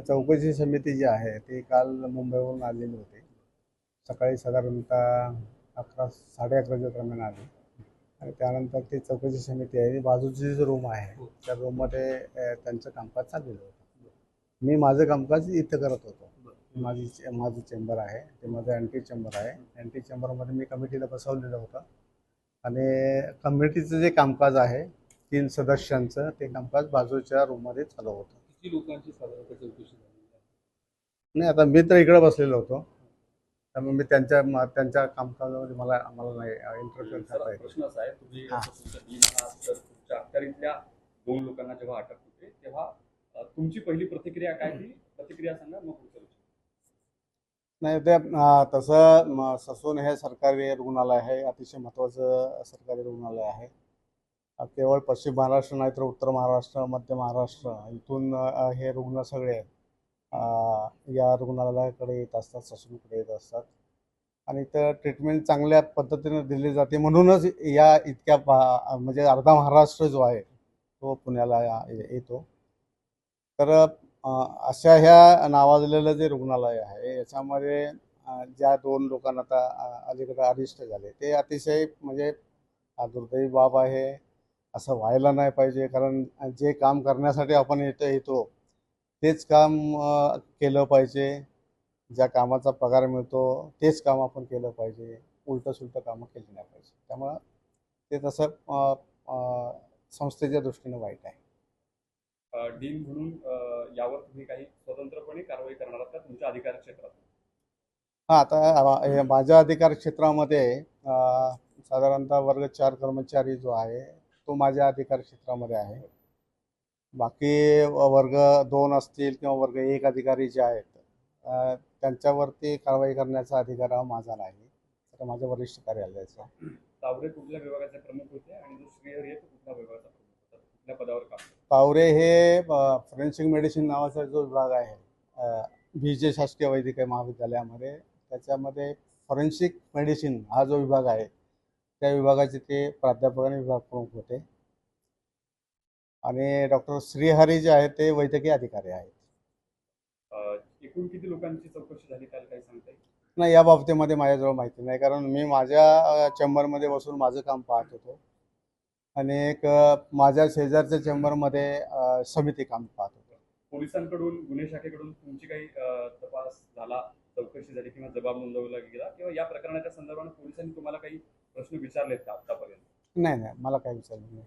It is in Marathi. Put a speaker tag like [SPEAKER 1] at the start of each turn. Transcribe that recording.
[SPEAKER 1] चौकशी समिती जी आहे ती काल मुंबईवरून आलेली होती. सकाळी साधारणतः अकरा साडे अकराच्या दरम्यान आली. आणि त्यानंतर ती चौकशी समिती आहे बाजूची जी रूम आहे त्या रूममध्ये त्यांचं कामकाज चाललेलं होतं. मी माझं कामकाज इथं करत होतो. माझी चे- माझं चेंबर आहे ते माझं अँटी चेंबर आहे. अँटी चेंबरमध्ये मी कमिटीला बसवलेलं होतं. आणि कमिटीचं जे कामकाज आहे तीन सदस्यांचं ते कामकाज बाजूच्या रूममध्ये चालू होतं.
[SPEAKER 2] किती लोकांची साधारणतः चौकशी
[SPEAKER 1] नाही आता मी तर इकडे बसलेलो होतो. त्यामुळे मी त्यांच्या म- त्यांच्या कामकाजामध्ये मला आम्हाला नाही इंटरफिअर
[SPEAKER 2] सर,
[SPEAKER 1] करता येत.
[SPEAKER 2] प्रश्न असा आहे तुम्ही
[SPEAKER 1] हा.
[SPEAKER 2] आता तुमच्या टीम आहात, तर तुमच्या अखत्यारीतल्या दोन लोकांना जेव्हा अटक होते तेव्हा अ, तुमची पहिली प्रतिक्रिया काय ती प्रतिक्रिया सांगा मग पुढचं विचारू.
[SPEAKER 1] नाही ते अं, तसं म, ससून हे सरकारी रुग्णालय आहे अतिशय महत्त्वाचं सरकारी रुग्णालय आहे. केवळ पश्चिम महाराष्ट्र नाही तर उत्तर महाराष्ट्र मध्य महाराष्ट्र इथून हे रुग्ण सगळे आहेत या रुग्णालयाकडे येत असतात ससूनकडे येत असतात. आणि तर ट्रीटमेंट चांगल्या पद्धतीने दिली जाते म्हणूनच या इतक्या भा- म्हणजे अर्धा महाराष्ट्र जो आहे तो पुण्याला या- येतो. तर अशा ह्या नावाजलेलं जे रुग्णालय आहे याच्यामध्ये ज्या दोन लोकांना आता अलीकडे अरिष्ट झाले ते अतिशय म्हणजे दुर्दैवी बाब आहे. असं व्हायला नाही पाहिजे कारण जे काम करण्यासाठी आपण येतो येतो तेच काम केलं पाहिजे. ज्या कामाचा पगार मिळतो तेच काम आपण केलं पाहिजे. उलटं सुलटं कामं केली नाही पाहिजे. त्यामुळं ते तसं संस्थेच्या दृष्टीनं वाईट आहे.
[SPEAKER 2] डीन म्हणून यावर तुम्ही काही स्वतंत्रपणे कारवाई करणार आहात का तुमच्या अधिकार क्षेत्रात?
[SPEAKER 1] हां आता माझ्या अधिकार क्षेत्रामध्ये साधारणतः वर्ग चार कर्मचारी जो आहे तो माझ्या अधिकार क्षेत्रामध्ये आहे. बाकी वर्ग दोन असतील किंवा वर्ग एक अधिकारी जे आहेत त्यांच्यावरती कारवाई करण्याचा अधिकार हा माझा नाही. तर माझ्या वरिष्ठ कार्यालयाचा.
[SPEAKER 2] तावरे कुठल्या विभागाचे प्रमुख होते आणि जो श्रीहरी आहे तो कुठल्या विभागाचा प्रमुख होता? कुठल्या पदावर काम करतो?
[SPEAKER 1] पावरे हे फॉरेन्सिक मेडिसिन नावाचा जो विभाग आहे बी जे शासकीय वैद्यकीय महाविद्यालयामध्ये त्याच्यामध्ये फॉरेन्सिक मेडिसिन हा जो विभाग आहे त्या विभागाचे ते प्राध्यापक आणि विभाग प्रमुख होते. आणि डॉक्टर श्रीहरी जे आहेत ते वैद्यकीय अधिकारी आहेत.
[SPEAKER 2] एकूण किती लोकांची चौकशी झाली? त्याला काही सांगता
[SPEAKER 1] नाही या बाबतीमध्ये माझ्याजवळ माहिती नाही. कारण मी माझ्या चेंबरमध्ये बसून माझं काम पाहत होतो. आणि एक माझ्या शेजारच्या चेंबरमध्ये समिती काम पाहत होतो.
[SPEAKER 2] पोलिसांकडून गुन्हे शाखेकडून तुमची काही तपास झाला चौकशी झाली किंवा जबाब नोंदवला गेला? किंवा या प्रकरणाच्या संदर्भाने पोलिसांनी तुम्हाला काही प्रश्न विचारलेत का आतापर्यंत?
[SPEAKER 1] नाही नाही मला काही विचारलं नाही.